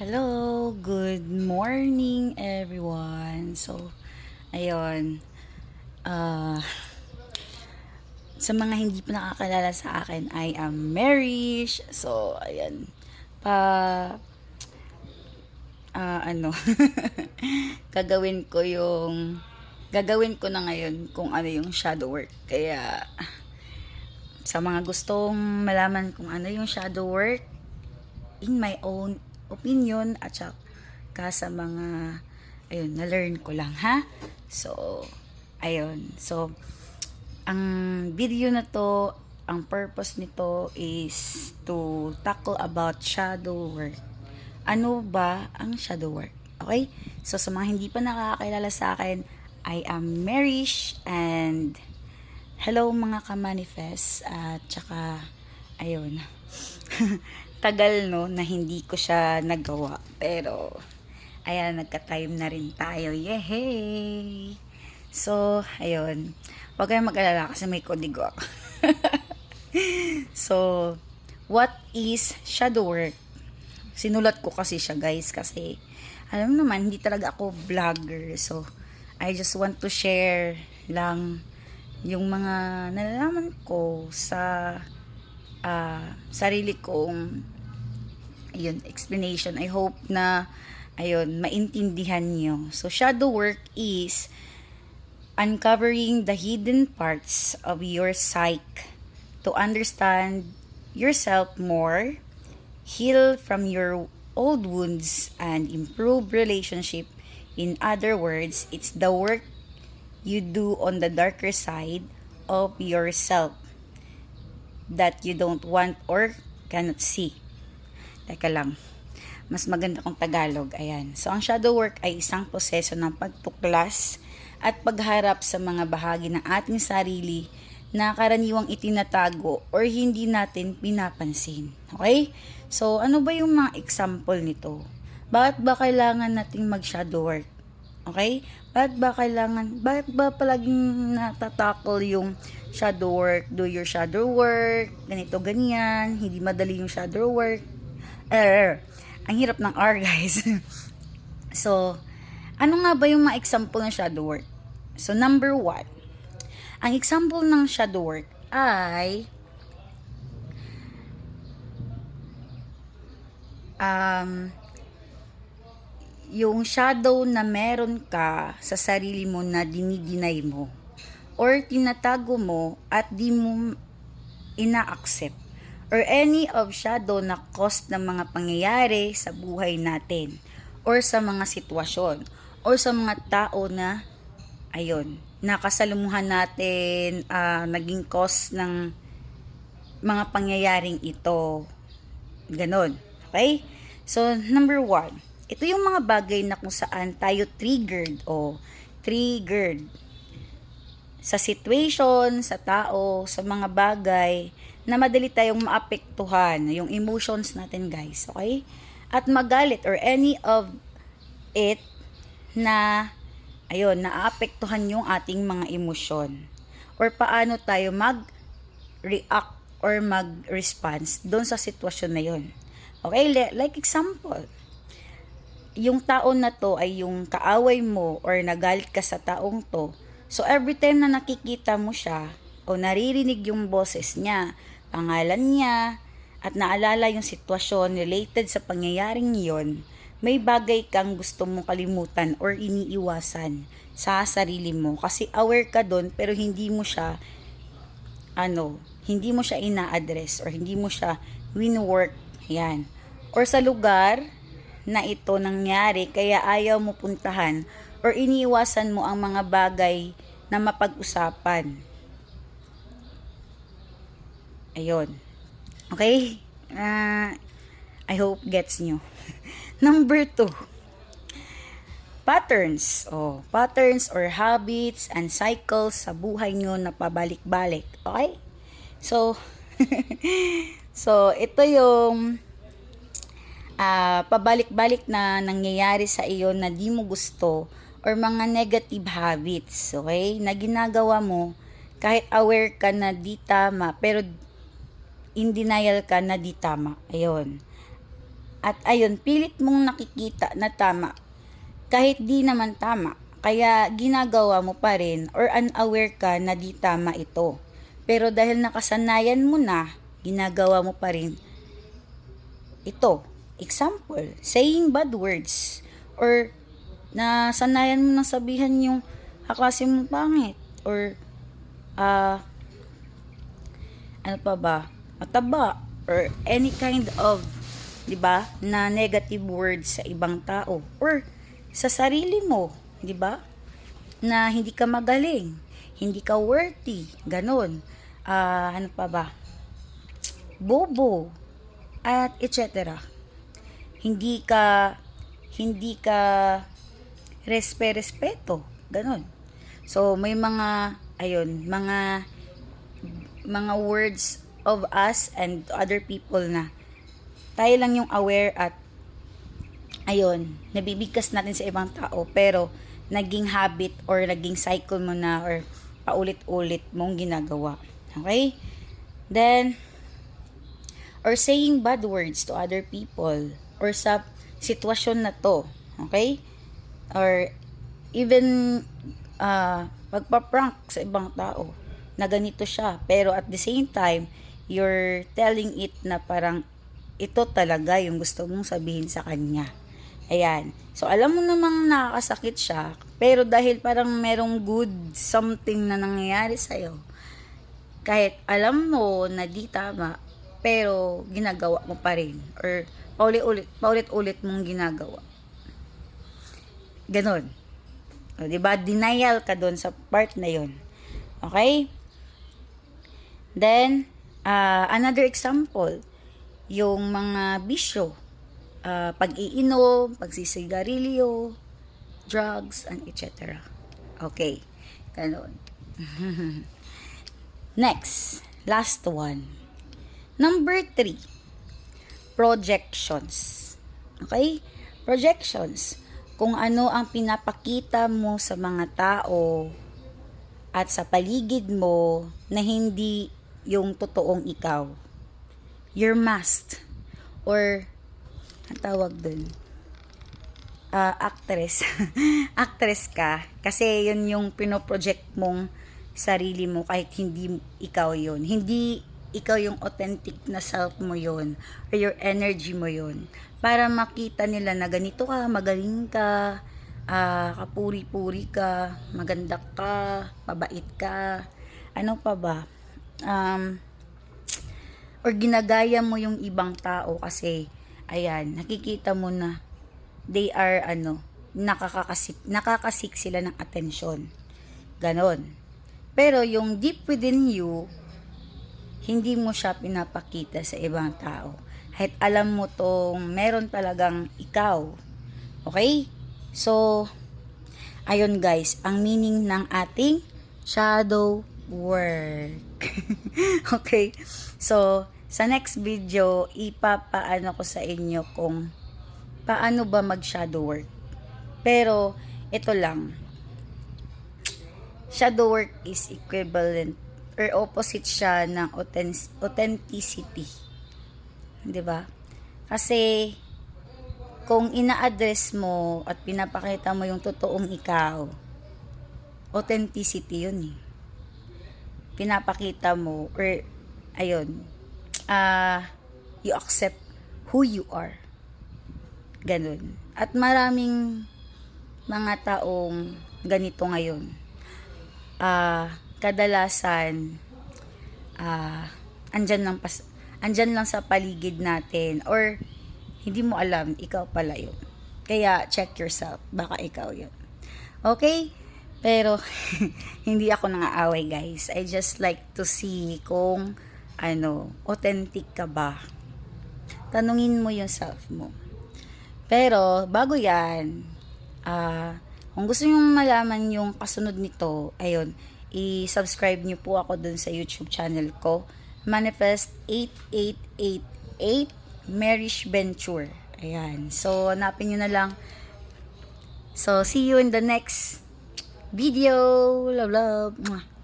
Hello, good morning everyone. So, ayun. Uh, sa mga hindi pa nakakalala sa akin, I am Marish. So, ayun. Pa ah ano gagawin ko yung gagawin ko na ngayon kung ano yung shadow work. Kaya sa mga gustong malaman kung ano yung shadow work, in my own opinion at saka sa mga ayun, na-learn ko lang ha. So, ayun. So, ang video na to, ang purpose nito is to tackle about shadow work. Ano ba ang shadow work? Okay? So, sa mga hindi pa nakakakilala sa akin, I am Marish and hello mga ka-manifest at saka ayun tagal no na hindi ko siya nagawa. Pero ayan nagka-time na rin tayo. Yehey! So ayun. Wag kayong mag-alala kasi may kodigo ako. So what is shadow work? Sinulat ko kasi siya guys kasi alam naman hindi talaga ako vlogger. So I just want to share lang yung mga nalalaman ko sa ah, sarili kong yun, explanation. I hope na ayun, maintindihan nyo. So, shadow work is uncovering the hidden parts of your psyche to understand yourself more, heal from your old wounds, and improve relationship. In other words, it's the work you do on the darker side of yourself that you don't want or cannot see. Teka lang. Mas maganda kong Tagalog. Ayan. So, ang shadow work ay isang proseso ng pagtuklas at pagharap sa mga bahagi ng ating sarili na karaniwang itinatago or hindi natin pinapansin. Okay? So, ano ba yung mga example nito? Bakit ba kailangan nating mag-shadow work? Okay? Bakit ba kailangan, bakit ba palaging natatakol yung shadow work? Do your shadow work, ganito, ganyan, hindi madali yung shadow work. Er, ang hirap ng R, guys. so, ano nga ba yung mga example ng shadow work? So, number one, ang example ng shadow work ay um, yung shadow na meron ka sa sarili mo na dinidinay mo or tinatago mo at di mo ina-accept or any of shadow na cause ng mga pangyayari sa buhay natin or sa mga sitwasyon or sa mga tao na ayun, nakasalumuhan natin ah, naging cause ng mga pangyayaring ito. Ganon. Okay? So, number one, ito yung mga bagay na kung saan tayo triggered o triggered sa situation, sa tao, sa mga bagay na madali tayong maapektuhan, yung emotions natin guys, okay? At magalit or any of it na ayun, naaapektuhan yung ating mga emosyon or paano tayo mag-react or mag-response doon sa sitwasyon na yun. Okay, like example, yung tao na to ay yung kaaway mo or nagalit ka sa taong to. So every time na nakikita mo siya o naririnig yung boses niya, pangalan niya, at naalala yung sitwasyon related sa pangyayaring yon, may bagay kang gusto mong kalimutan or iniiwasan sa sarili mo kasi aware ka doon pero hindi mo siya ano, hindi mo siya ina-address or hindi mo siya win-work yan. Or sa lugar na ito nangyari kaya ayaw mo puntahan or iniiwasan mo ang mga bagay na mapag-usapan. Ayun. Okay? Ah, I hope gets nyo. Number two. Patterns. Oh, patterns or habits and cycles sa buhay nyo na pabalik-balik. Okay? So, so ito yung ah, pabalik-balik na nangyayari sa iyo na di mo gusto or mga negative habits, okay? Na ginagawa mo kahit aware ka na di tama pero in denial ka na di tama. Ayun. At ayun, pilit mong nakikita na tama kahit di naman tama. Kaya ginagawa mo pa rin or unaware ka na di tama ito. Pero dahil nakasanayan mo na, ginagawa mo pa rin ito. Example, saying bad words or nasanayan mo nang sabihan yung kaklase mo pangit or ah ano pa ba mataba or any kind of 'di ba na negative words sa ibang tao or sa sarili mo 'di ba na hindi ka magaling hindi ka worthy ganon. Ah ano pa ba bobo at etc hindi ka hindi ka respe-respeto ganon so may mga ayun mga mga words of us and other people na tayo lang yung aware at ayun, nabibigkas natin sa ibang tao pero naging habit or naging cycle mo na or paulit-ulit mong ginagawa. Okay? Then, or saying bad words to other people or sa sitwasyon na to. Okay? Or even uh, pagpa-prank sa ibang tao na ganito siya. Pero at the same time, you're telling it na parang ito talaga yung gusto mong sabihin sa kanya. Ayan. So, alam mo namang nakakasakit siya, pero dahil parang merong good something na nangyayari sa'yo, kahit alam mo na di tama, pero ginagawa mo pa rin. Or paulit-ulit, paulit-ulit mong ginagawa. Ganon. O, di ba? Denial ka doon sa part na yon. Okay? Then, uh, another example, yung mga bisyo, uh, pag-iinom, pagsisigarilyo, drugs, and etc. Okay, ganon. Next, last one. Number three, projections. Okay? Projections. Kung ano ang pinapakita mo sa mga tao at sa paligid mo na hindi yung totoong ikaw. Your mask or ang tawag dun uh, actress actress ka kasi yun yung pinoproject mong sarili mo kahit hindi ikaw yun hindi ikaw yung authentic na self mo yun or your energy mo yun para makita nila na ganito ka magaling ka uh, kapuri-puri ka maganda ka mabait ka ano pa ba um, or ginagaya mo yung ibang tao kasi ayan, nakikita mo na they are ano, nakakasik, nakakasik sila ng atensyon. Ganon. Pero yung deep within you, hindi mo siya pinapakita sa ibang tao. Kahit alam mo tong meron talagang ikaw. Okay? So, ayun guys, ang meaning ng ating shadow work. okay? So, sa next video, ipapaano ko sa inyo kung paano ba mag-shadow work. Pero, ito lang. Shadow work is equivalent or opposite siya ng authenticity. 'Di ba? Kasi kung ina-address mo at pinapakita mo yung totoong ikaw, authenticity 'yun eh pinapakita mo or ayun uh, you accept who you are ganun at maraming mga taong ganito ngayon uh, kadalasan uh, andyan lang pas andyan lang sa paligid natin or hindi mo alam ikaw pala yun kaya check yourself baka ikaw yun okay pero, hindi ako nang-aaway guys. I just like to see kung, ano, authentic ka ba. Tanungin mo yung self mo. Pero, bago yan, ah, uh, kung gusto nyo malaman yung kasunod nito, ayun, i-subscribe nyo po ako dun sa YouTube channel ko. Manifest 8888 Marish Venture. Ayan. So, hanapin nyo na lang. So, see you in the next video. Love, love. Mwah.